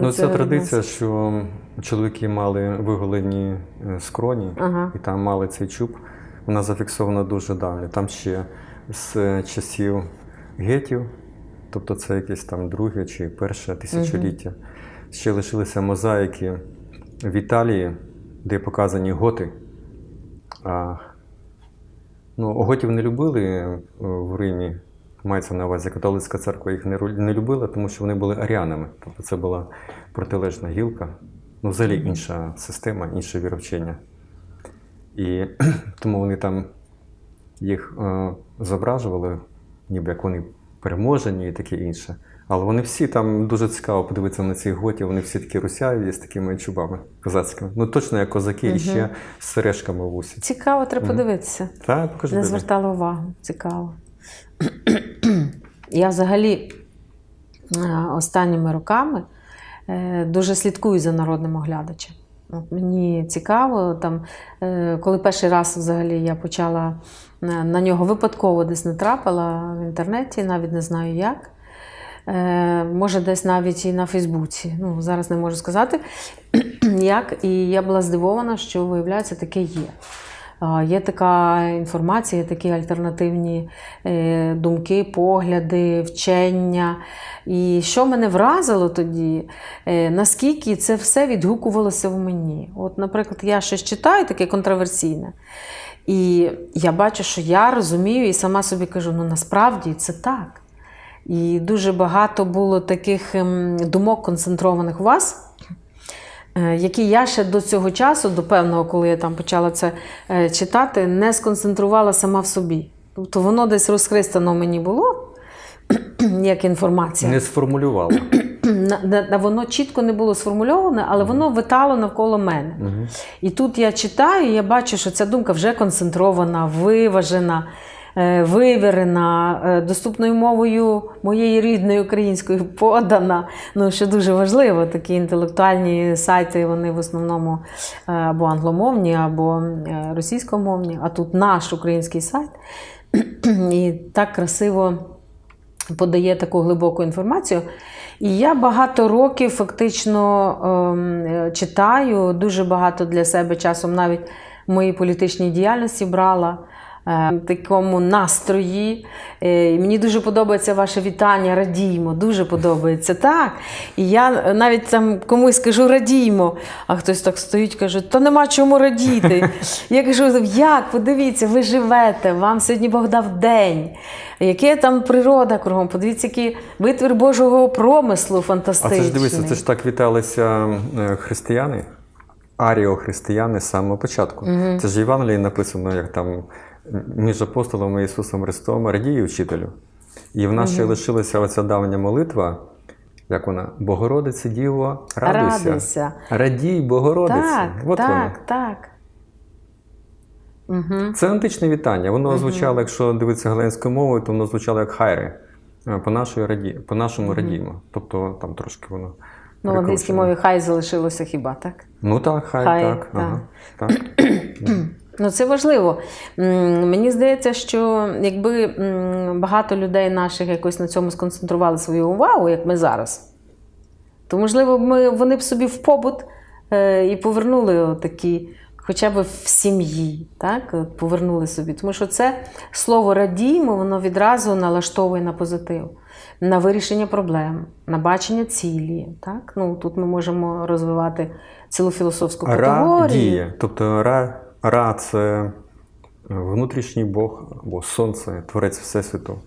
Ну, це традиція, відноситесь? що чоловіки мали виголені е, скроні Ага. і там мали цей чуб. Вона зафіксована дуже давно. Там ще з часів гетів, тобто це якесь там друге чи перше тисячоліття. Ще лишилися мозаїки в Італії, де показані готи. А, ну, готів не любили е, в Римі. Мається на увазі католицька церква їх не, любила, тому що вони були аріанами. Тобто це була протилежна гілка. Ну, взагалі інша система, інше віровчення. І тому вони там їх е, зображували, ніби як вони переможені і таке інше. Але вони всі там дуже цікаво подивитися на цих готів, вони всі такі русяві з такими чубами козацькими. Ну точно як козаки і ще з сережками в усі. Цікаво, треба подивитися. Та покажи. Не звертала увагу. Цікаво. Я взагалі е, останніми роками е, дуже слідкую за народним оглядачем. Мені цікаво, там, е, коли перший раз взагалі я почала на нього випадково десь натрапила в інтернеті, навіть не знаю як. Може, десь навіть і на Фейсбуці. Ну, зараз не можу сказати, як. І я була здивована, що, виявляється, таке є. Є така інформація, є такі альтернативні е, думки, погляди, вчення. І що мене вразило тоді, е, наскільки це все відгукувалося в мені. От, наприклад, я щось читаю, таке контроверсійне, і я бачу, що я розумію і сама собі кажу: ну насправді це так. І дуже багато було таких ем, думок концентрованих у вас. Е, які я ще до цього часу, до певного, коли я там почала це е, читати, не сконцентрувала сама в собі. Тобто воно десь розхристано мені було, як інформація. Не сформулювала. Воно чітко не було сформульоване, але воно витало навколо мене. І тут я читаю, і я бачу, що ця думка вже концентрована, виважена, вивірена, е, доступною мовою моєї рідної української подана. Ну, що дуже важливо, такі інтелектуальні сайти, вони в основному е, або англомовні, або е, російськомовні, а тут наш український сайт. І так красиво подає таку глибоку інформацію. І я багато років фактично ем, е, читаю, дуже багато для себе часом навіть в моїй політичній діяльності брала. Е, Такому настрої. Е, Мені дуже подобається ваше вітання, радіймо, дуже подобається. Так. І я навіть там комусь кажу радіймо, а хтось так стоїть каже, та нема чому радіти. Я кажу, як? Подивіться, ви живете, вам сьогодні Бог дав день. Яке там природа кругом? Подивіться, який витвір Божого промислу А фантастичний. це ж дивися, це ж так віталися е, християни, аріохристияни з самого початку. Це ж в Євангелії написано, як там між апостолом Ісусом Христом радій учителю. І в нас ще лишилася оця давня молитва, як вона? Богородице Діво, радуйся. Радуйся. Радій, Богородице. Так, От так, воно. так. Угу. Це античне вітання. Воно звучало, якщо дивитися галинською мовою, то воно звучало як хайри. Е, По, нашої раді... нашому радіємо. Тобто там трошки воно. Ну, в англійській мові хай залишилося хіба, так? Ну так, хай, Хай, так. так. Ага, так. Ну, це важливо. Мені здається, що якби багато людей наших якось на цьому сконцентрували свою увагу, як ми зараз, то, можливо, ми, вони б собі в побут е, і повернули такі, хоча б в сім'ї, так? Повернули собі. Тому що це слово радіємо, воно відразу налаштовує на позитив, на вирішення проблем, на бачення цілі. Так? Ну, тут ми можемо розвивати цілу філософську категорію. Ра діє. Тобто ра, ра це внутрішній Бог або сонце, творець Всесвіту.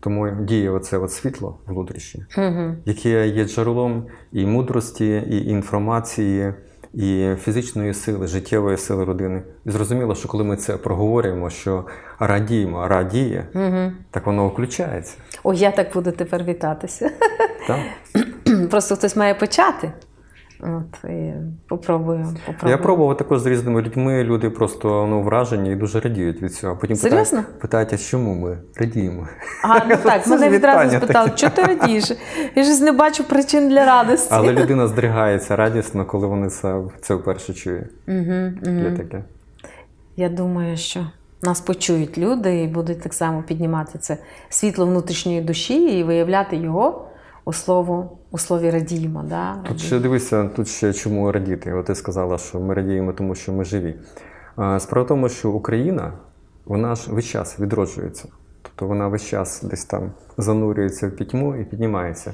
Тому діє оце от світло внутрішнє, Угу. яке є джерелом і мудрості, і інформації, і фізичної сили, життєвої сили родини. І зрозуміло, що коли ми це проговорюємо, що радіємо, радіє, Угу. так воно включається. О, я так буду тепер вітатися. Так? Просто хтось має почати. От, і попробую. попробую. Я пробував також з різними людьми. Люди просто ну, вражені і дуже радіють від цього. Потім Серйозно? питають, питають, а чому ми радіємо? А, ну так, мене відразу спитали, що ти радієш? Я ж не бачу причин для радості. Але людина здригається радісно, коли вони це, це вперше чує. Угу, Є угу. таке. Я думаю, що нас почують люди і будуть так само піднімати це світло внутрішньої душі і виявляти його у слову, у слові радіємо. Да? Тут ще дивися, тут ще чому радіти. От ти сказала, що ми радіємо, тому що ми живі. Справа в тому, що Україна, вона ж весь час відроджується. Тобто вона весь час десь там занурюється в пітьму і піднімається.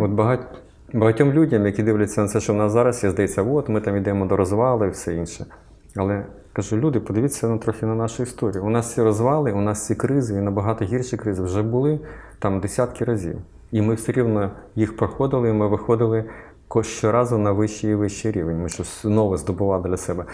От багать, багатьом людям, які дивляться на це, що в нас зараз, є здається, от ми там йдемо до розвали і все інше. Але кажу, люди, подивіться ну, трохи на нашу історію. У нас ці розвали, у нас ці кризи, і набагато гірші кризи вже були там десятки разів. І ми все рівно їх проходили, і ми виходили щоразу на вищий і вищий рівень. Ми щось нове здобували для себе.